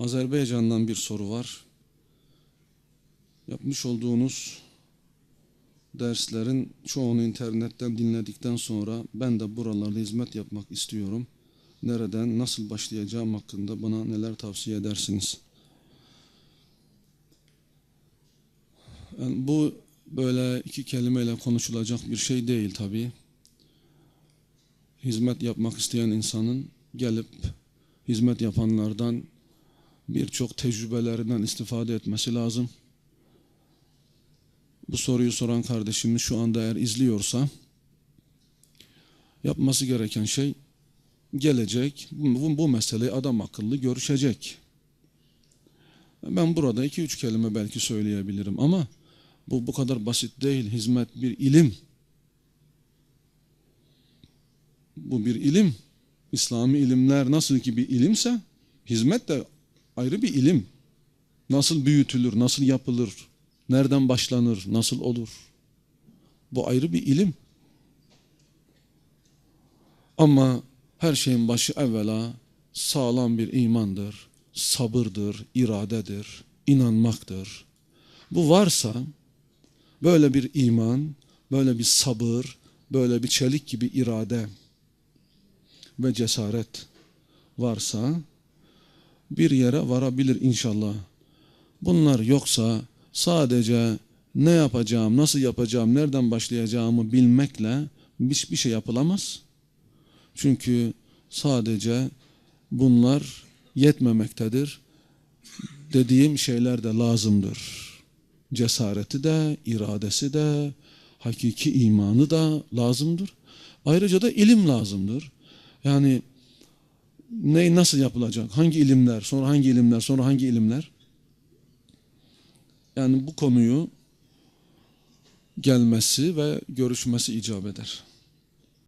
Azerbaycan'dan bir soru var. Yapmış olduğunuz derslerin çoğunu internetten dinledikten sonra ben de buralarda hizmet yapmak istiyorum. Nereden, nasıl başlayacağım hakkında bana neler tavsiye edersiniz? Yani bu böyle iki kelimeyle konuşulacak bir şey değil tabii. Hizmet yapmak isteyen insanın gelip hizmet yapanlardan birçok tecrübelerinden istifade etmesi lazım. Bu soruyu soran kardeşimiz şu anda eğer izliyorsa yapması gereken şey gelecek, bu, bu meseleyi adam akıllı görüşecek. Ben burada iki üç kelime belki söyleyebilirim ama bu bu kadar basit değil. Hizmet bir ilim. Bu bir ilim. İslami ilimler nasıl ki bir ilimse hizmet de ayrı bir ilim. Nasıl büyütülür, nasıl yapılır, nereden başlanır, nasıl olur? Bu ayrı bir ilim. Ama her şeyin başı evvela sağlam bir imandır, sabırdır, iradedir, inanmaktır. Bu varsa böyle bir iman, böyle bir sabır, böyle bir çelik gibi irade ve cesaret varsa bir yere varabilir inşallah. Bunlar yoksa sadece ne yapacağım, nasıl yapacağım, nereden başlayacağımı bilmekle hiçbir şey yapılamaz. Çünkü sadece bunlar yetmemektedir. Dediğim şeyler de lazımdır. Cesareti de, iradesi de, hakiki imanı da lazımdır. Ayrıca da ilim lazımdır. Yani ne nasıl yapılacak? Hangi ilimler, sonra hangi ilimler, sonra hangi ilimler? Yani bu konuyu gelmesi ve görüşmesi icap eder.